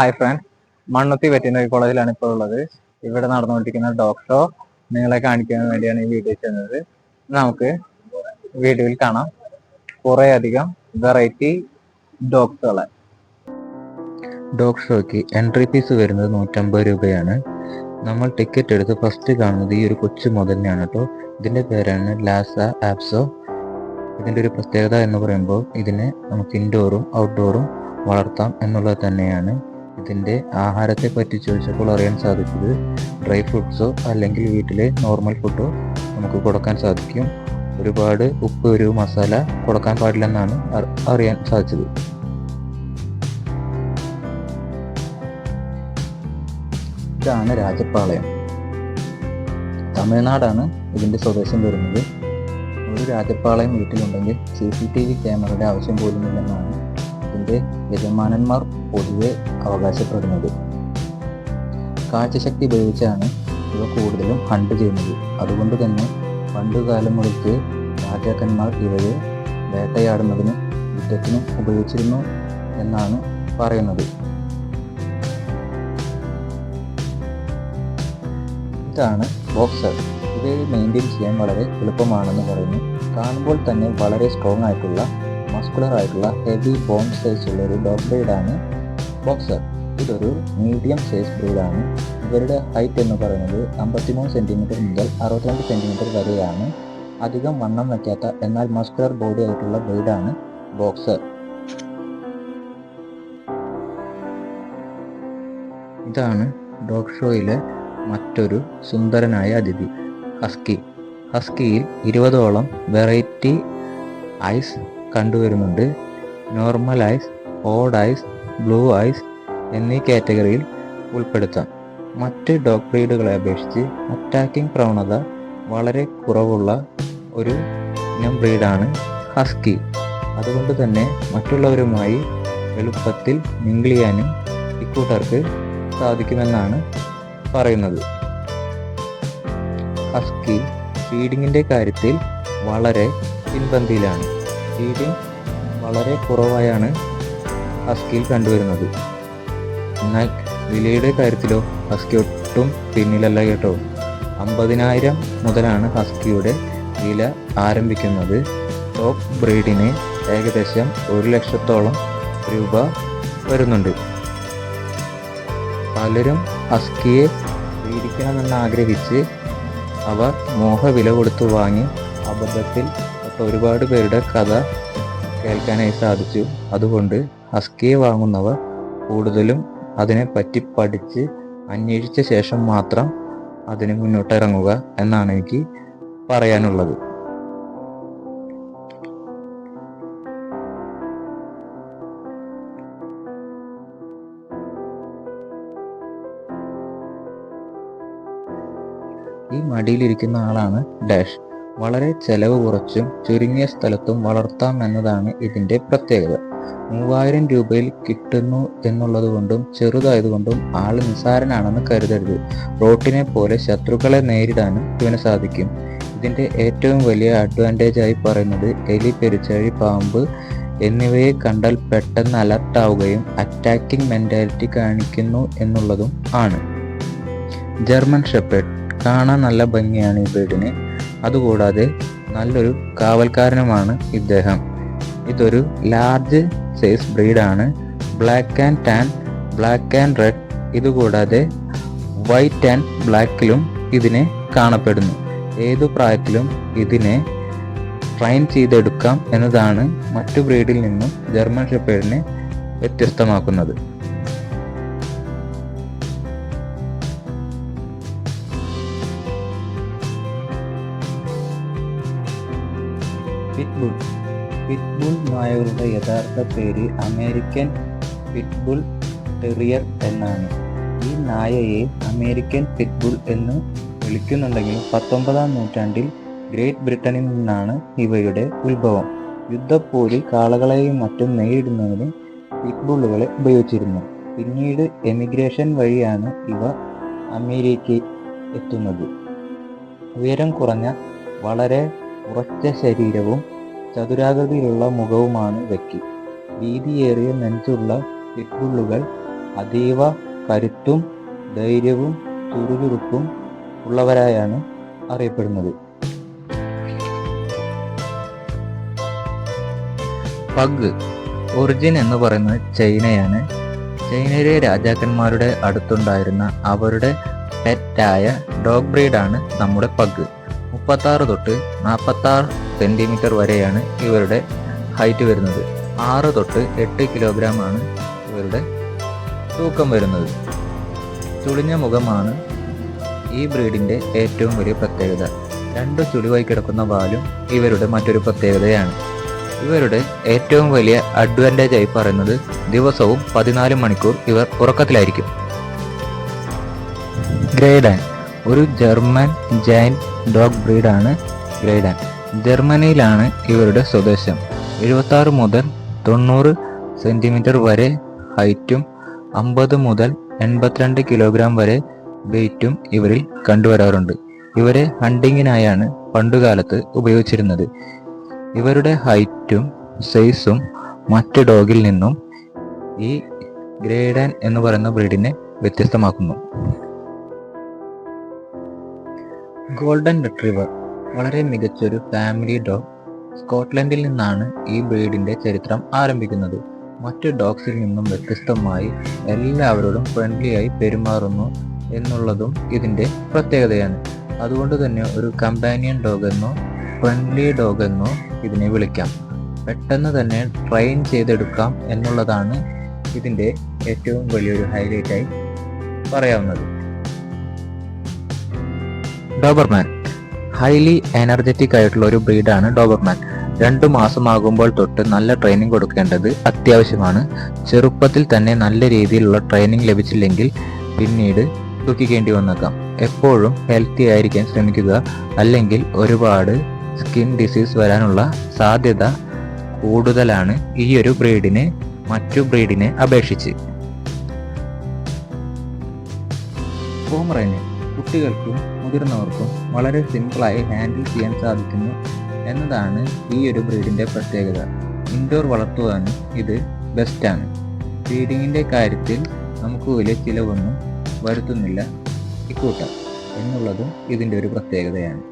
Hi front Mannuthy veterinary കോളേജിലാണ് ഇപ്പോൾ ഉള്ളത്. ഇവിടെ നടന്നുകൊണ്ടിരിക്കുന്ന ഡോക്ടറോ നിങ്ങളെ കാണിക്കാൻ വേണ്ടിയാണ് ഈ വീഡിയോ ചെയ്യുന്നത്. നമുക്ക് വീഡിയോയിൽ കാണാം. കുറേ അധികം വെറൈറ്റി ഡോഗ്സുകളെ ഡോഗ് ഷോയ്ക്ക് എൻട്രി ഫീസ് വരുന്നത് നൂറ്റമ്പത് രൂപയാണ്. നമ്മൾ ടിക്കറ്റ് എടുത്ത് ഫസ്റ്റ് കാണുന്നത് ഈ ഒരു കൊച്ചു മുതലിനെയാണ് കേട്ടോ. ഇതിന്റെ പേരാണ് ലാസ ആപ്സോ ഇതിന്റെ ഒരു പ്രത്യേകത എന്ന് പറയുമ്പോൾ ഇതിനെ നമുക്ക് ഇൻഡോറും ഔട്ട്ഡോറും വളർത്താം എന്നുള്ളത് തന്നെയാണ്. ഇതിന്റെ ആഹാരത്തെ പറ്റി ചോദിച്ചപ്പോൾ അറിയാൻ സാധിച്ചത് ഡ്രൈ ഫ്രൂട്ട്സോ അല്ലെങ്കിൽ വീട്ടിലെ നോർമൽ ഫുഡോ നമുക്ക് കൊടുക്കാൻ സാധിക്കും. ഒരുപാട് ഉപ്പ് ഒരു മസാല കൊടുക്കാൻ പാടില്ലെന്നാണ് അറിയാൻ സാധിച്ചത്. ഇതാണ് രാജപാളയം തമിഴ്നാടാണ് ഇതിന്റെ സ്വദേശം വരുന്നത്. ഒരു രാജപാളയം വീട്ടിലുണ്ടെങ്കിൽ സി സി ടി വി ക്യാമറയുടെ ആവശ്യം പോലുമില്ലെന്നാണ് ഇതിന്റെ യജമാനന്മാർ പൊതുവെ അവകാശപ്പെടുന്നത്. കാഴ്ചശക്തി ഉപയോഗിച്ചാണ് ഇവ കൂടുതലും ഹണ്ട് ചെയ്യുന്നത്. അതുകൊണ്ട് തന്നെ പണ്ടുകാലം മുതൽക്ക് രാജാക്കന്മാർ ഇവയെ വേട്ടയാടുന്നതിന് യുദ്ധത്തിനും ഉപയോഗിച്ചിരുന്നു എന്നാണ് പറയുന്നത്. ഇതാണ് ബോക്സർ. ഇവയെ മെയിന്റെയിൻ ചെയ്യാൻ വളരെ എളുപ്പമാണെന്ന് പറയുന്നു. കാണുമ്പോൾ തന്നെ വളരെ സ്ട്രോങ് ആയിട്ടുള്ള മസ്കുലർ ആയിട്ടുള്ള ഹെവി ബോൺ സൈസ് ഉള്ള ഒരു ഡോഗ് ബ്രീഡാണ് ബോക്സർ ഇതൊരു മീഡിയം സൈസ് ബ്രീഡാണ് ഇവരുടെ ഹൈറ്റ് എന്ന് പറയുന്നത് അമ്പത്തിമൂന്ന് സെന്റിമീറ്റർ മുതൽ അറുപത്തിരണ്ട് സെന്റിമീറ്റർ വരെയാണ്. അധികം വണ്ണം വയ്ക്കാത്ത എന്നാൽ മസ്കുലർ ബോഡി ആയിട്ടുള്ള ബ്രീഡാണ് ബോക്സർ ഇതാണ് ഡോഗ് ഷോയിലെ മറ്റൊരു സുന്ദരനായ അതിഥി ഹസ്കി ഹസ്കിയിൽ ഇരുപതോളം വെറൈറ്റി ഐസ് കണ്ടുവരുന്നുണ്ട്. Normal eyes odd eyes blue eyes എന്നീ കാറ്റഗറിയിൽ ഉൾപ്പെടുത്താം. മറ്റ് ഡോഗ് ബ്രീഡുകളെ അപേക്ഷിച്ച് അറ്റാക്കിംഗ് പ്രവണത വളരെ കുറവുള്ള ഒരു ഇനം ബ്രീഡാണ് ഹസ്കി അതുകൊണ്ട് തന്നെ മറ്റുള്ളവരുമായി എളുപ്പത്തിൽ മിങ്കിൾ ചെയ്യാനും ഇക്കൂട്ടർക്ക് സാധിക്കുമെന്നാണ് പറയുന്നത്. ഹസ്കി ഫീഡിങ്ങിന്റെ കാര്യത്തിൽ വളരെ പിൻപന്തിയിലാണ്. ഫീഡിങ് വളരെ കുറവായാണ് ഹസ്കിയിൽ കണ്ടുവരുന്നത്. എന്നാൽ വിലയുടെ കാര്യത്തിലോ ഹസ്കി ഒട്ടും പിന്നിലല്ല കേട്ടോ. അമ്പതിനായിരം മുതലാണ് ഹസ്കിയുടെ വില ആരംഭിക്കുന്നത്. ടോപ്പ് ബ്രീഡിന് ഏകദേശം ഒരു ലക്ഷത്തോളം രൂപ വരുന്നുണ്ട്. പലരും ഹസ്കിയെ വീടിക്കണമെന്ന് ആഗ്രഹിച്ച് അവർ മോഹവില കൊടുത്തു വാങ്ങി അബദ്ധത്തിൽ ഒരുപാട് പേരുടെ കഥ കേൾക്കാനായി സാധിച്ചു. അതുകൊണ്ട് ഹസ്കിയെ വാങ്ങുന്നവർ കൂടുതലും അതിനെ പറ്റി പഠിച്ച് അന്വേഷിച്ച ശേഷം മാത്രം അതിന് മുന്നോട്ടിറങ്ങുക എന്നാണ് എനിക്ക് പറയാനുള്ളത്. ഈ മടിയിലിരിക്കുന്ന ആളാണ് ഡാഷ്. വളരെ ചെലവ് കുറച്ചും ചുരുങ്ങിയ സ്ഥലത്തും വളർത്താം എന്നതാണ് ഇതിന്റെ പ്രത്യേകത. മൂവായിരം രൂപയിൽ കിട്ടുന്നു എന്നുള്ളത് കൊണ്ടും ചെറുതായതുകൊണ്ടും ആൾ നിസ്സാരനാണെന്ന് കരുതരുത്. റോട്ടിനെ പോലെ ശത്രുക്കളെ നേരിടാനും ഇവന് സാധിക്കും. ഇതിന്റെ ഏറ്റവും വലിയ അഡ്വാന്റേജ് ആയി പറയുന്നത് എലി പെരുച്ചാഴി പാമ്പ് എന്നിവയെ കണ്ടാൽ പെട്ടെന്ന് അലർട്ട് ആവുകയും അറ്റാക്കിംഗ് മെന്റാലിറ്റി കാണിക്കുന്നു എന്നുള്ളതും ആണ്. ജർമ്മൻ ഷെപ്പേഡ് കാണാൻ നല്ല ഭംഗിയാണ് ഈ ബ്രീഡിന് അതുകൂടാതെ നല്ലൊരു കാവൽക്കാരനുമാണ് ഇദ്ദേഹം. ഇതൊരു large size ബ്രീഡാണ്. Black and tan black and red. ഇതുകൂടാതെ വൈറ്റ് ആൻഡ് ബ്ലാക്കിലും ഇതിനെ കാണപ്പെടുന്നു. ഏതു പ്രായത്തിലും ഇതിനെ ട്രെയിൻ ചെയ്തെടുക്കാം എന്നതാണ് മറ്റു ബ്രീഡിൽ നിന്നും ജർമ്മൻ ഷെപ്പേഡിനെ വ്യത്യസ്തമാക്കുന്നത്. പിറ്റ്ബുൾ പിറ്റ്ബുൾ നായകളുടെ യഥാർത്ഥ പേര് അമേരിക്കൻ പിറ്റ്ബുൾ ടെറിയർ എന്നാണ്. ഈ നായയെ അമേരിക്കൻ പിറ്റ്ബുൾ എന്ന് വിളിക്കുന്നുണ്ടെങ്കിലും പത്തൊമ്പതാം നൂറ്റാണ്ടിൽ ഗ്രേറ്റ് ബ്രിട്ടനിൽ നിന്നാണ് ഇവയുടെ ഉത്ഭവം. യുദ്ധപ്പോരിൽ കാളകളെയും മറ്റും നേരിടുന്നതിന് പിറ്റ്ബുള്ളുകളെ ഉപയോഗിച്ചിരുന്നു. പിന്നീട് എമിഗ്രേഷൻ വഴിയാണ് ഇവ അമേരിക്കയിൽ എത്തുന്നത്. ഉയരം കുറഞ്ഞ വളരെ ഉറച്ച ശരീരവും ചതുരാകൃതിയിലുള്ള മുഖവുമാണ് ഇവയ്ക്ക് വീതിയേറിയ നെഞ്ചുള്ള പിറ്റ്ബുള്ളുകൾ അതീവ കരുത്തും ധൈര്യവും ചുറുചുറുക്കും ഉള്ളവരായാണ് അറിയപ്പെടുന്നത്. പഗ് ഒറിജിൻ എന്ന് പറയുന്നത് ചൈനയാണ്. ചൈനയിലെ രാജാക്കന്മാരുടെ അടുത്തുണ്ടായിരുന്ന അവരുടെ പെറ്റായ ഡോഗ് ബ്രീഡാണ് നമ്മുടെ പഗ്. മുപ്പത്താറ് തൊട്ട് നാൽപ്പത്താറ് സെന്റിമീറ്റർ വരെയാണ് ഇവരുടെ ഹൈറ്റ് വരുന്നത്. ആറ് തൊട്ട് എട്ട് കിലോഗ്രാം ആണ് ഇവരുടെ തൂക്കം വരുന്നത്. ചുളിഞ്ഞ മുഖമാണ് ഈ ബ്രീഡിന്റെ ഏറ്റവും വലിയ പ്രത്യേകത. രണ്ട് ചുളിവായി കിടക്കുന്ന വാലും ഇവരുടെ മറ്റൊരു പ്രത്യേകതയാണ്. ഇവരുടെ ഏറ്റവും വലിയ അഡ്വാന്റേജ് ആയി പറയുന്നത് ദിവസവും പതിനാല് മണിക്കൂർ ഇവർ ഉറക്കത്തിലായിരിക്കും. ഗ്രേഡാൻ ഒരു ജർമ്മൻ ജൈൻ ഡോഗ് ബ്രീഡാണ് ഗ്രൈഡൻ ജർമ്മനിയിലാണ് ഇവരുടെ സ്വദേശം. എഴുപത്താറ് മുതൽ തൊണ്ണൂറ് സെന്റിമീറ്റർ വരെ ഹൈറ്റും അമ്പത് മുതൽ എൺപത്തിരണ്ട് കിലോഗ്രാം വരെ വെയിറ്റും ഇവരിൽ കണ്ടുവരാറുണ്ട്. ഇവരെ ഹണ്ടിങ്ങിനായാണ് പണ്ടുകാലത്ത് ഉപയോഗിച്ചിരുന്നത്. ഇവരുടെ ഹൈറ്റും സൈസും മറ്റ് ഡോഗിൽ നിന്നും ഈ ഗ്രേഡൻ എന്ന് പറയുന്ന ബ്രീഡിനെ വ്യത്യസ്തമാക്കുന്നു. ഗോൾഡൻ റിട്രീവർ വളരെ മികച്ചൊരു ഫാമിലി ഡോഗ് സ്കോട്ട്ലൻഡിൽ നിന്നാണ് ഈ ബ്രീഡിന്റെ ചരിത്രം ആരംഭിക്കുന്നത്. മറ്റ് ഡോഗ്സിൽ നിന്നും വ്യത്യസ്തമായി എല്ലാവരോടും ഫ്രണ്ട്ലിയായി പെരുമാറുന്നു എന്നുള്ളതും ഇതിന്റെ പ്രത്യേകതയാണ്. അതുകൊണ്ട് തന്നെ ഒരു കമ്പാനിയൻ ഡോഗ് എന്നോ ഫ്രണ്ട്ലി ഡോഗ് എന്നോ ഇതിനെ വിളിക്കാം. പെട്ടെന്ന് തന്നെ ട്രെയിൻ ചെയ്തെടുക്കാം എന്നുള്ളതാണ് ഇതിന്റെ ഏറ്റവും വലിയൊരു ഹൈലൈറ്റായി പറയാവുന്നത്. ഡോബർമാൻ. ഹൈലി എനർജറ്റിക് ആയിട്ടുള്ള ഒരു ബ്രീഡാണ് ഡോബർമാൻ. രണ്ടു മാസമാകുമ്പോൾ തൊട്ട് നല്ല ട്രെയിനിങ് കൊടുക്കേണ്ടത് അത്യാവശ്യമാണ്. ചെറുപ്പത്തിൽ തന്നെ നല്ല രീതിയിലുള്ള ട്രെയിനിങ് ലഭിച്ചില്ലെങ്കിൽ പിന്നീട് ദുഃഖിക്കേണ്ടി വന്നേക്കാം. എപ്പോഴും ഹെൽത്തി ആയിരിക്കാൻ ശ്രമിക്കുക. അല്ലെങ്കിൽ ഒരുപാട് സ്കിൻ ഡിസീസ് വരാനുള്ള സാധ്യത കൂടുതലാണ് ഈ ഒരു ബ്രീഡിനെ മറ്റു ബ്രീഡിനെ അപേക്ഷിച്ച്. കുട്ടികൾക്കും മുതിർന്നവർക്കും വളരെ സിമ്പിളായി ഹാൻഡിൽ ചെയ്യാൻ സാധിക്കുന്നു എന്നതാണ് ഈ ഒരു ബ്രീഡിന്റെ പ്രത്യേകത. ഇൻഡോർ വളർത്തുവാനും ഇത് ബെസ്റ്റാണ്. ബ്രീഡിങ്ങിന്റെ കാര്യത്തിൽ നമുക്ക് വലിയ ചിലവൊന്നും വരുത്തുന്നില്ല. ഇക്കൂട്ടം എന്നുള്ളതും ഇതിന്റെ ഒരു പ്രത്യേകതയാണ്.